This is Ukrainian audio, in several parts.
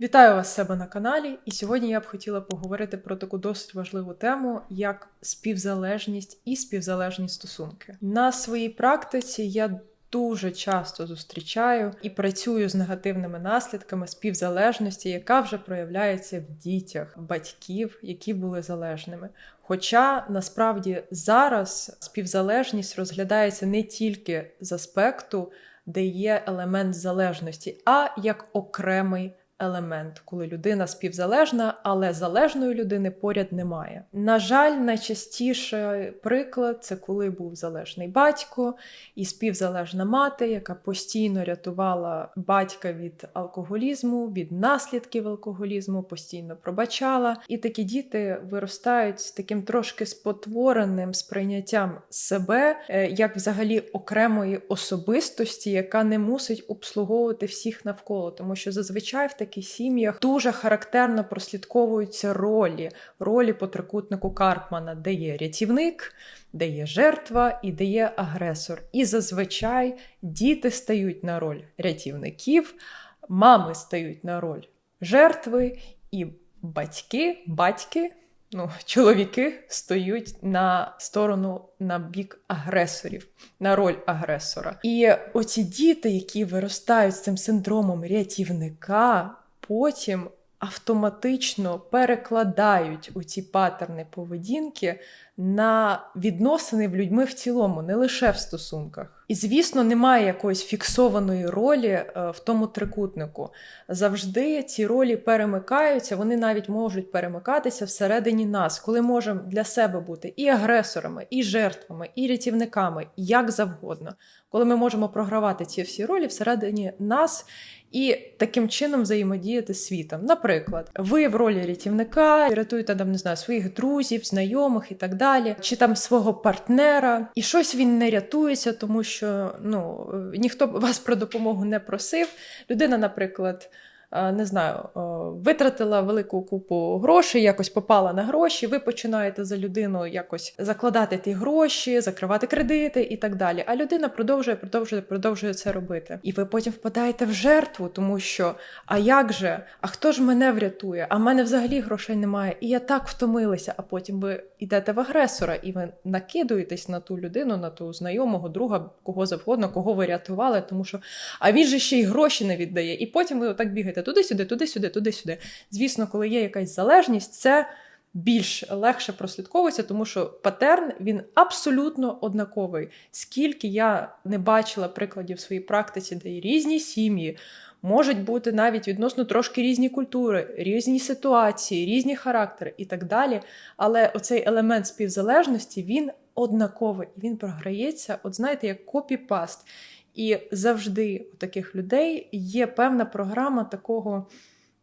Вітаю вас себе на каналі, і сьогодні я б хотіла поговорити про таку досить важливу тему, як співзалежність і співзалежні стосунки. На своїй практиці я дуже часто зустрічаю і працюю з негативними наслідками співзалежності, яка вже проявляється в дітях батьків, які були залежними. Хоча насправді зараз співзалежність розглядається не тільки з аспекту, де є елемент залежності, а як окремий елемент, коли людина співзалежна, але залежної людини поряд немає. На жаль, найчастіший приклад це коли був залежний батько і співзалежна мати, яка постійно рятувала батька від алкоголізму, від наслідків алкоголізму, постійно пробачала. І такі діти виростають з таким трошки спотвореним сприйняттям себе е, як взагалі окремої особистості, яка не мусить обслуговувати всіх навколо, тому що зазвичай в таких сім'ях дуже характерно прослідковуються ролі, ролі по трикутнику Карпмана, де є рятівник, де є жертва і де є агресор. І зазвичай діти стають на роль рятівників, мами стають на роль жертви, і батьки, батьки. Ну, чоловіки стають на сторону на бік агресорів, на роль агресора. І оці діти, які виростають з цим синдромом рятівника, потім автоматично перекладають у ці паттерни поведінки на відносини в людьми в цілому, не лише в стосунках. І, звісно, немає якоїсь фіксованої ролі е, в тому трикутнику. Завжди ці ролі перемикаються, вони навіть можуть перемикатися всередині нас, коли можемо для себе бути і агресорами, і жертвами, і рятівниками, як завгодно, коли ми можемо програвати ці всі ролі всередині нас. І таким чином взаємодіяти з світом. Наприклад, ви в ролі рятівника рятуєте там, не знаю, своїх друзів, знайомих і так далі, чи там свого партнера, і щось він не рятується, тому що ну ніхто вас про допомогу не просив. Людина, наприклад. Не знаю, витратила велику купу грошей, якось попала на гроші. Ви починаєте за людину якось закладати ті гроші, закривати кредити і так далі. А людина продовжує, продовжує, продовжує це робити. І ви потім впадаєте в жертву, тому що а як же? А хто ж мене врятує? А в мене взагалі грошей немає. І я так втомилася. А потім ви йдете в агресора, і ви накидуєтесь на ту людину, на ту знайомого, друга, кого завгодно, кого ви рятували, тому що а він же ще й гроші не віддає. І потім ви отак бігаєте туди-сюди, туди-сюди, туди-сюди. Звісно, коли є якась залежність, це більш легше прослідковується, тому що патерн він абсолютно однаковий. Скільки я не бачила прикладів в своїй практиці, де і різні сім'ї. Можуть бути навіть відносно трошки різні культури, різні ситуації, різні характери і так далі. Але оцей елемент співзалежності він однаковий він програється, от знаєте, як копі-паст. І завжди у таких людей є певна програма такого,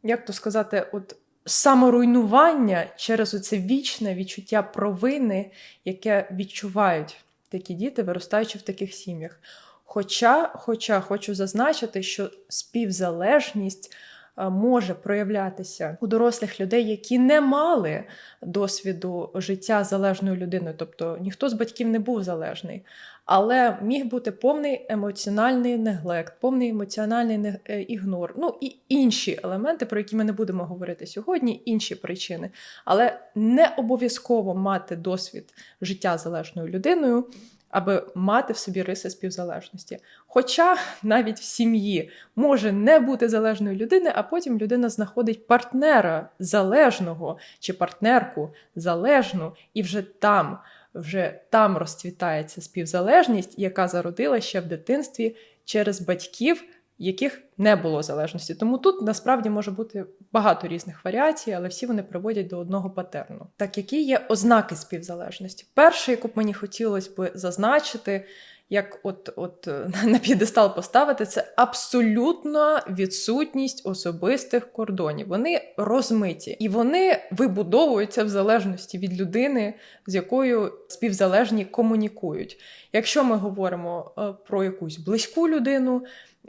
як то сказати, от саморуйнування через оце вічне відчуття провини, яке відчувають такі діти, виростаючи в таких сім'ях. Хоча, Хоча хочу зазначити, що співзалежність може проявлятися у дорослих людей, які не мали досвіду життя залежною людиною, тобто ніхто з батьків не був залежний, але міг бути повний емоціональний неглект, повний емоціональний е, ігнор, ну і інші елементи, про які ми не будемо говорити сьогодні, інші причини. Але не обов'язково мати досвід життя залежною людиною аби мати в собі риси співзалежності. Хоча навіть в сім'ї може не бути залежної людини, а потім людина знаходить партнера залежного чи партнерку залежну, і вже там, вже там розцвітається співзалежність, яка зародила ще в дитинстві через батьків яких не було залежності. Тому тут насправді може бути багато різних варіацій, але всі вони приводять до одного патерну. Так, які є ознаки співзалежності? Перше, яку б мені хотілося б зазначити, як от от на п'єдестал поставити, це абсолютна відсутність особистих кордонів. Вони розмиті і вони вибудовуються в залежності від людини, з якою співзалежні комунікують. Якщо ми говоримо е, про якусь близьку людину,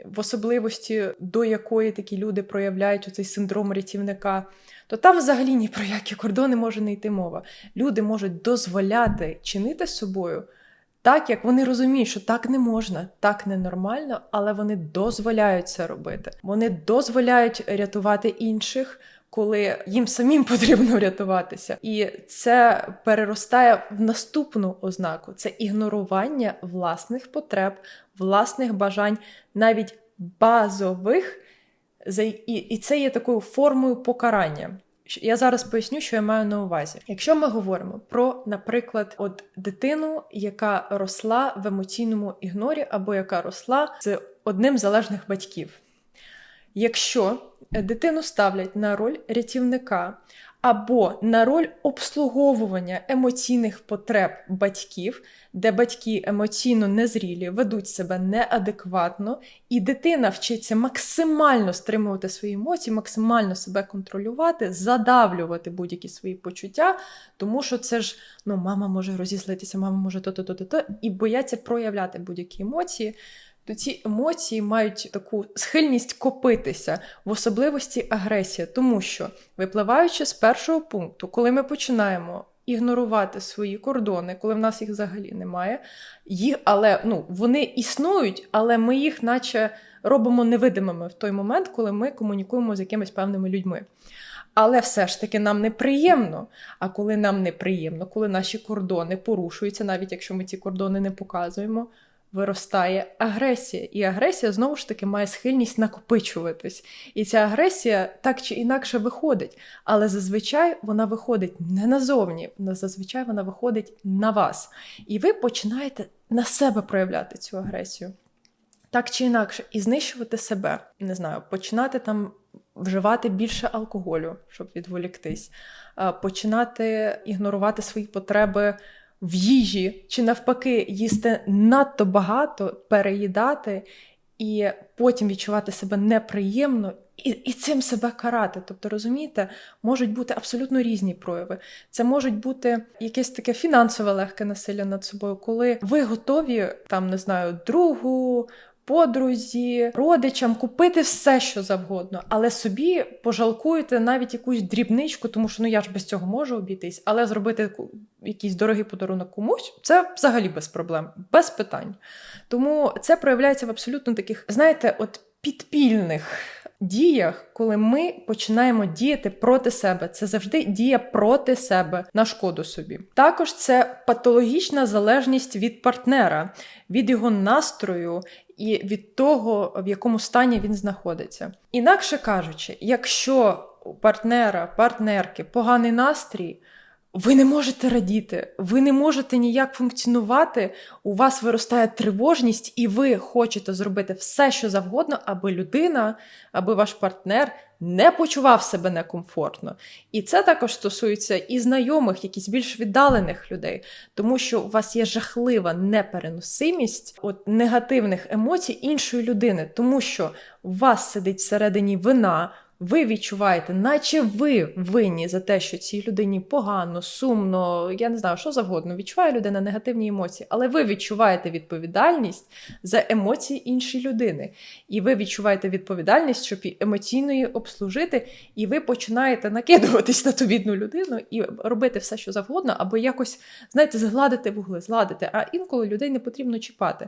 в особливості до якої такі люди проявляють цей синдром рятівника, то там взагалі ні про які кордони може не йти мова. Люди можуть дозволяти чинити з собою так, як вони розуміють, що так не можна, так ненормально, але вони дозволяють це робити. Вони дозволяють рятувати інших. Коли їм самим потрібно рятуватися, і це переростає в наступну ознаку: це ігнорування власних потреб, власних бажань, навіть базових, і це є такою формою покарання. Я зараз поясню, що я маю на увазі. Якщо ми говоримо про, наприклад, от дитину, яка росла в емоційному ігнорі, або яка росла з одним залежних батьків. Якщо дитину ставлять на роль рятівника або на роль обслуговування емоційних потреб батьків, де батьки емоційно незрілі, ведуть себе неадекватно, і дитина вчиться максимально стримувати свої емоції, максимально себе контролювати, задавлювати будь-які свої почуття, тому що це ж ну, мама може розізлитися, мама може то-то-то-то, і бояться проявляти будь-які емоції то ці емоції мають таку схильність копитися в особливості агресія, тому що, випливаючи з першого пункту, коли ми починаємо ігнорувати свої кордони, коли в нас їх взагалі немає, їх, але ну, вони існують, але ми їх, наче, робимо невидимими в той момент, коли ми комунікуємо з якимись певними людьми. Але все ж таки нам неприємно. А коли нам неприємно, коли наші кордони порушуються, навіть якщо ми ці кордони не показуємо, виростає агресія. І агресія знову ж таки має схильність накопичуватись. І ця агресія так чи інакше виходить. Але зазвичай вона виходить не назовні, зазвичай вона виходить на вас. І ви починаєте на себе проявляти цю агресію. Так чи інакше, і знищувати себе. Не знаю, починати там вживати більше алкоголю, щоб відволіктись, починати ігнорувати свої потреби в їжі, чи навпаки, їсти надто багато, переїдати, і потім відчувати себе неприємно. І і цим себе карати. Тобто, розумієте, можуть бути абсолютно різні прояви. Це можуть бути якесь таке фінансове легке насилля над собою, коли ви готові там, не знаю, другу, подрузі, родичам купити все, що завгодно, але собі пожалкуєте навіть якусь дрібничку, тому що ну я ж без цього можу обійтись, але зробити якийсь дорогий подарунок комусь це взагалі без проблем, без питань. Тому це проявляється в абсолютно таких, знаєте, от підпільних діях, коли ми починаємо діяти проти себе. Це завжди дія проти себе на шкоду собі. Також це патологічна залежність від партнера, від його настрою. І від того, в якому стані він знаходиться. Інакше кажучи, якщо у партнера, партнерки поганий настрій, ви не можете радіти, ви не можете ніяк функціонувати. У вас виростає тривожність, і ви хочете зробити все, що завгодно, аби людина, аби ваш партнер не почував себе некомфортно. І це також стосується і знайомих, якісь більш віддалених людей, тому що у вас є жахлива непереносимість от негативних емоцій іншої людини, тому що у вас сидить всередині вина ви відчуваєте, наче ви винні за те, що цій людині погано, сумно, я не знаю, що завгодно. Відчуває людина негативні емоції, але ви відчуваєте відповідальність за емоції іншої людини. І ви відчуваєте відповідальність, щоб емоційно її обслужити, і ви починаєте накидуватись на ту бідну людину і робити все, що завгодно, або якось, знаєте, згладити вугли, згладити. А інколи людей не потрібно чіпати.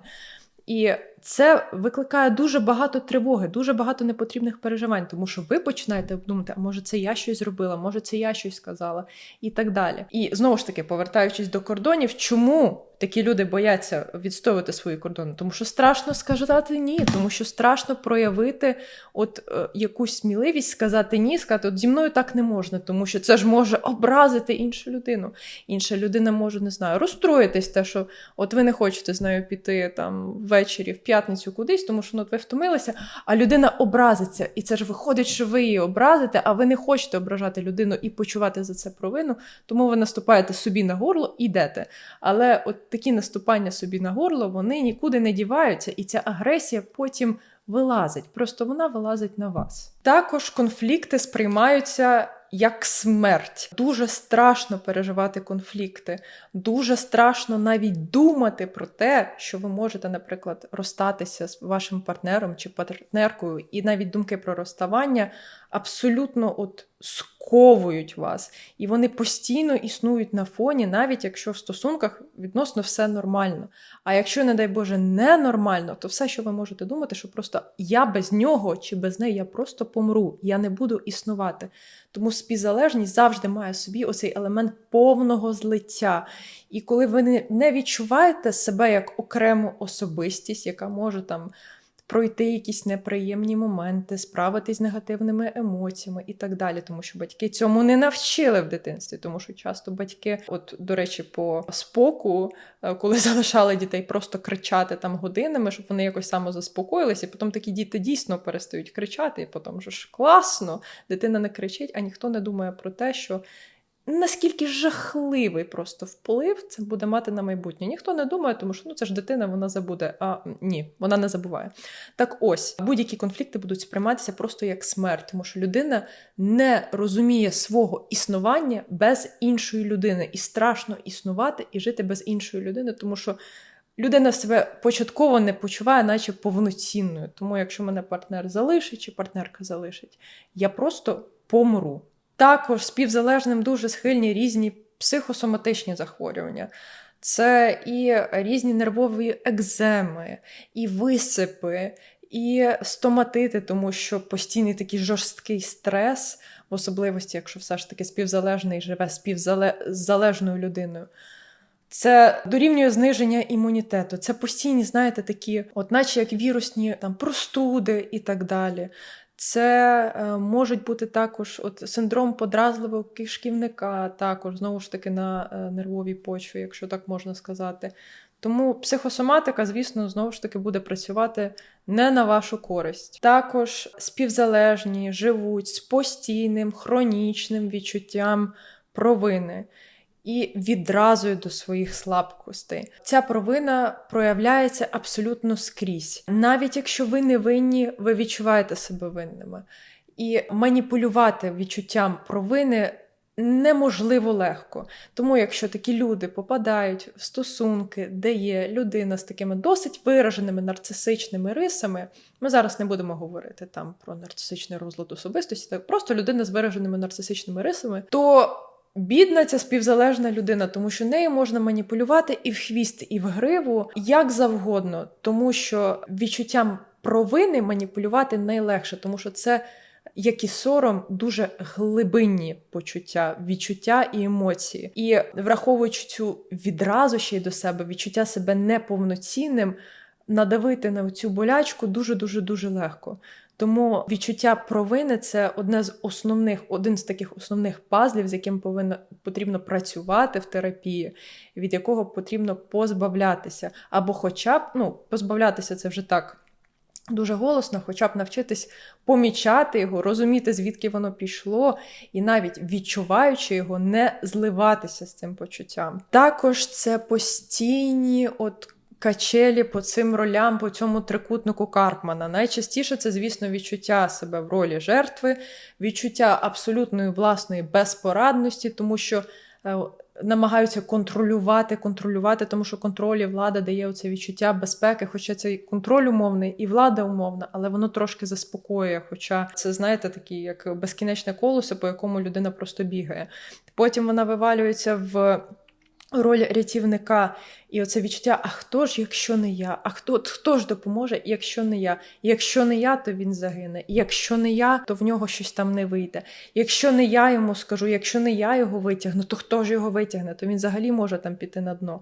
І це викликає дуже багато тривоги, дуже багато непотрібних переживань, тому що ви починаєте обдумати, а може це я щось зробила, може це я щось сказала, і так далі. І знову ж таки, повертаючись до кордонів, чому такі люди бояться відстоювати свої кордони? Тому що страшно сказати ні, тому що страшно проявити от е, якусь сміливість, сказати ні, сказати, от зі мною так не можна, тому що це ж може образити іншу людину. Інша людина може не знаю, розстроїтись, те, що от ви не хочете з нею піти там ввечері в п'ятницю кудись, тому що ну, ви втомилися, а людина образиться. І це ж виходить, що ви її образите, а ви не хочете ображати людину і почувати за це провину, тому ви наступаєте собі на горло і йдете. Але от такі наступання собі на горло, вони нікуди не діваються, і ця агресія потім. Вилазить, просто вона вилазить на вас. Також конфлікти сприймаються як смерть. Дуже страшно переживати конфлікти, дуже страшно навіть думати про те, що ви можете, наприклад, розстатися з вашим партнером чи партнеркою, і навіть думки про розставання абсолютно от сковують вас, і вони постійно існують на фоні, навіть якщо в стосунках відносно все нормально. А якщо, не дай Боже, ненормально, то все, що ви можете думати, що просто я без нього чи без неї я просто помру, я не буду існувати. Тому співзалежність завжди має собі оцей елемент повного злиття. І коли ви не відчуваєте себе як окрему особистість, яка може там пройти якісь неприємні моменти, справитись з негативними емоціями і так далі, тому що батьки цьому не навчили в дитинстві, тому що часто батьки, от до речі, по споку, е, коли залишали дітей просто кричати там годинами, щоб вони якось самозаспокоїлися, і потім такі діти дійсно перестають кричати, і потім же ж класно, дитина не кричить, а ніхто не думає про те, що наскільки жахливий просто вплив це буде мати на майбутнє. Ніхто не думає, тому що ну це ж дитина, вона забуде. А ні, вона не забуває. Так ось будь-які конфлікти будуть сприйматися просто як смерть, тому що людина не розуміє свого існування без іншої людини, і страшно існувати і жити без іншої людини, тому що. Людина себе початково не почуває, наче повноцінною. Тому, якщо мене партнер залишить чи партнерка залишить, я просто помру. Також співзалежним дуже схильні різні психосоматичні захворювання. Це і різні нервові екземи, і висипи, і стоматити, тому що постійний такий жорсткий стрес, в особливості, якщо все ж таки співзалежний живе співзалежною людиною. Це дорівнює зниження імунітету. Це постійні, знаєте, такі, от наче як вірусні там простуди і так далі. Це е, можуть бути також от синдром подразливого кишківника, також знову ж таки на е, нервовій почві, якщо так можна сказати. Тому психосоматика, звісно, знову ж таки буде працювати не на вашу користь. Також співзалежні живуть з постійним хронічним відчуттям провини і відразу до своїх слабкостей. Ця провина проявляється абсолютно скрізь. Навіть якщо ви не винні, ви відчуваєте себе винними. І маніпулювати відчуттям провини. Неможливо легко. Тому, якщо такі люди попадають в стосунки, де є людина з такими досить вираженими нарцисичними рисами, ми зараз не будемо говорити там про нарцисичний розлад особистості, так просто людина з вираженими нарцисичними рисами, то Бідна ця співзалежна людина, тому що нею можна маніпулювати і в хвіст, і в гриву як завгодно, тому що відчуттям провини маніпулювати найлегше, тому що це, як і сором, дуже глибинні почуття, відчуття і емоції. І враховуючи цю відразу ще й до себе, відчуття себе неповноцінним, надавити на цю болячку дуже дуже дуже легко. Тому відчуття провини це одне з основних, один з таких основних пазлів, з яким повинно потрібно працювати в терапії, від якого потрібно позбавлятися. Або, хоча б ну, позбавлятися це вже так. Дуже голосно, хоча б навчитись помічати його, розуміти, звідки воно пішло, і навіть відчуваючи його, не зливатися з цим почуттям. Також це постійні от качелі по цим ролям, по цьому трикутнику Карпмана. Найчастіше це, звісно, відчуття себе в ролі жертви, відчуття абсолютної власної безпорадності, тому що. Е, намагаються контролювати, контролювати, тому що контроль і влада дає оце відчуття безпеки, хоча це контроль умовний і влада умовна, але воно трошки заспокоює. Хоча це, знаєте, такі як безкінечне колесо, по якому людина просто бігає. Потім вона вивалюється в роль рятівника і оце відчуття: а хто ж, якщо не я? А хто хто ж допоможе, якщо не я? Якщо не я, то він загине. Якщо не я, то в нього щось там не вийде. Якщо не я йому скажу, якщо не я його витягну, то хто ж його витягне? То він взагалі може там піти на дно.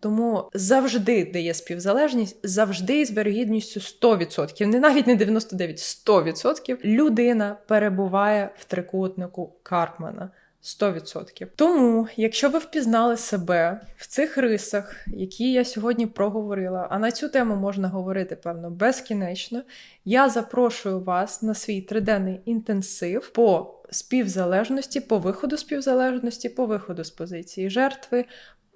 Тому завжди, де є співзалежність, завжди з вірогідністю 100%, не навіть не 99%, 100% людина перебуває в трикутнику Карпмана. 100%. Тому, якщо ви впізнали себе в цих рисах, які я сьогодні проговорила, а на цю тему можна говорити, певно, безкінечно, я запрошую вас на свій триденний інтенсив по співзалежності, по виходу співзалежності, по виходу з позиції жертви,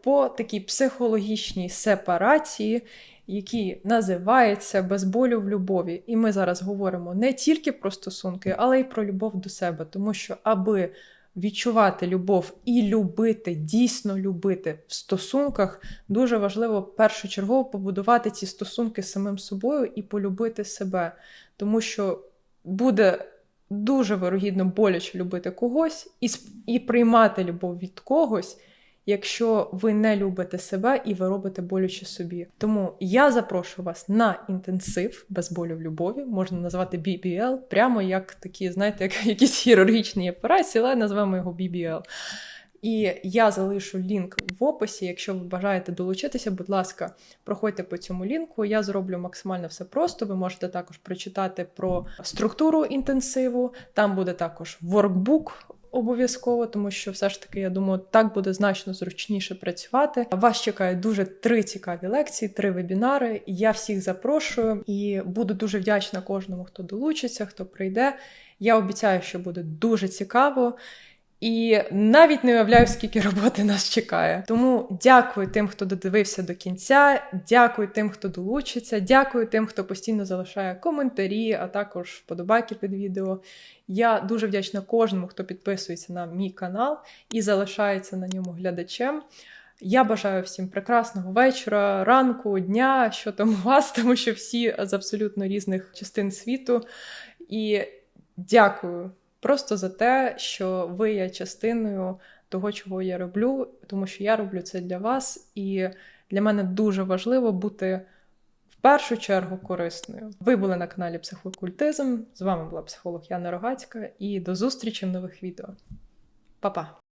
по такій психологічній сепарації. Які називаються без болю в любові. І ми зараз говоримо не тільки про стосунки, але й про любов до себе, тому що аби відчувати любов і любити, дійсно любити в стосунках, дуже важливо першочергово побудувати ці стосунки з самим собою і полюбити себе. Тому що буде дуже вирогідно боляче любити когось і, і приймати любов від когось, якщо ви не любите себе і ви робите боляче собі. Тому я запрошую вас на інтенсив без болю в любові, можна назвати BBL, прямо як такі, знаєте, як якісь хірургічні операції, але назвемо його BBL. І я залишу лінк в описі. Якщо ви бажаєте долучитися, будь ласка, проходьте по цьому лінку. Я зроблю максимально все просто. Ви можете також прочитати про структуру інтенсиву. Там буде також воркбук. Обов'язково, тому що все ж таки, я думаю, так буде значно зручніше працювати. Вас чекають дуже три цікаві лекції, три вебінари. Я всіх запрошую і буду дуже вдячна кожному, хто долучиться, хто прийде. Я обіцяю, що буде дуже цікаво. І навіть не уявляю, скільки роботи нас чекає. Тому дякую тим, хто додивився до кінця. Дякую тим, хто долучиться. Дякую тим, хто постійно залишає коментарі, а також вподобайки під відео. Я дуже вдячна кожному, хто підписується на мій канал і залишається на ньому глядачем. Я бажаю всім прекрасного вечора, ранку, дня, що там у вас, тому що всі з абсолютно різних частин світу. І дякую просто за те, що ви є частиною того, чого я роблю, тому що я роблю це для вас, і для мене дуже важливо бути в першу чергу корисною. Ви були на каналі Психокультизм. З вами була психолог Яна Рогацька, і до зустрічі в нових відео. Па-па!